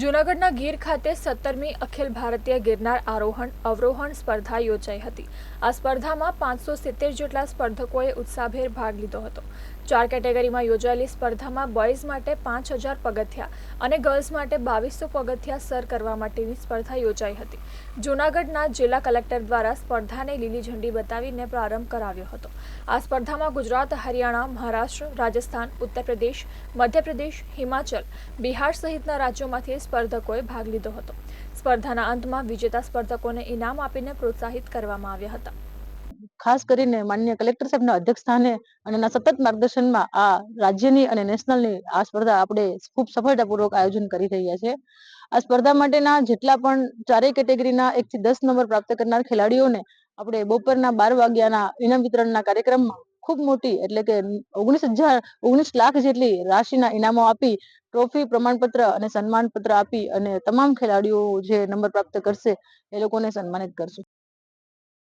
જૂનાગઢના ગીર ખાતે સત્તરમી અખિલ ભારતીય ગિરનાર આરોહણ, અવરોહણ સ્પર્ધા યોજાઈ હતી. આ સ્પર્ધામાં પાંચસો સિત્તેર જેટલા સ્પર્ધકોએ ઉત્સાહભેર ભાગ લીધો હતો. ચાર કેટેગરીમાં યોજાયેલી સ્પર્ધામાં બોયઝ માટે પાંચ હજાર પગથિયા અને ગર્લ્સ માટે બાવીસો પગથિયા સર કરવા માટેની સ્પર્ધા યોજાઈ હતી. જૂનાગઢના જિલ્લા કલેક્ટર દ્વારા સ્પર્ધાને લીલી ઝંડી બતાવીને પ્રારંભ કરાવ્યો હતો. આ સ્પર્ધામાં ગુજરાત, હરિયાણા, મહારાષ્ટ્ર, રાજસ્થાન ઉત્તર પ્રદેશ મધ્યપ્રદેશ, હિમાચલ, બિહાર સહિતના રાજ્યોમાંથી સ્પર્ધકોએ ભાગ લીધો હતો. સ્પર્ધાના અંતમાં વિજેતા સ્પર્ધકોને ઇનામ આપીને પ્રોત્સાહિત કરવામાં આવ્યા હતા. ખાસ કરીને માન્ય કલેક્ટર સાહેબના અધ્યક્ષસ્થાને અને એના સતત માર્ગદર્શનમાં આ રાજ્યની અને નેશનલની આ સ્પર્ધા આપણે ખૂબ સફળતાપૂર્વક આયોજન કરી રહ્યા છે. આ સ્પર્ધા માટેના જેટલા પણ ચારેય કેટેગરીના એક થી દસ નંબર પ્રાપ્ત કરનાર ખેલાડીઓને આપણે બપોરના બાર વાગ્યાના ઇનામ વિતરણના કાર્યક્રમમાં ખૂબ મોટી, એટલે કે ઓગણીસ હજાર, ઓગણીસ લાખ જેટલી રાશિના ઇનામો આપી ટ્રોફી પ્રમાણપત્ર અને સન્માનપત્ર આપી અને તમામ ખેલાડીઓ જે નંબર પ્રાપ્ત કરશે એ લોકોને સન્માનિત કરશું.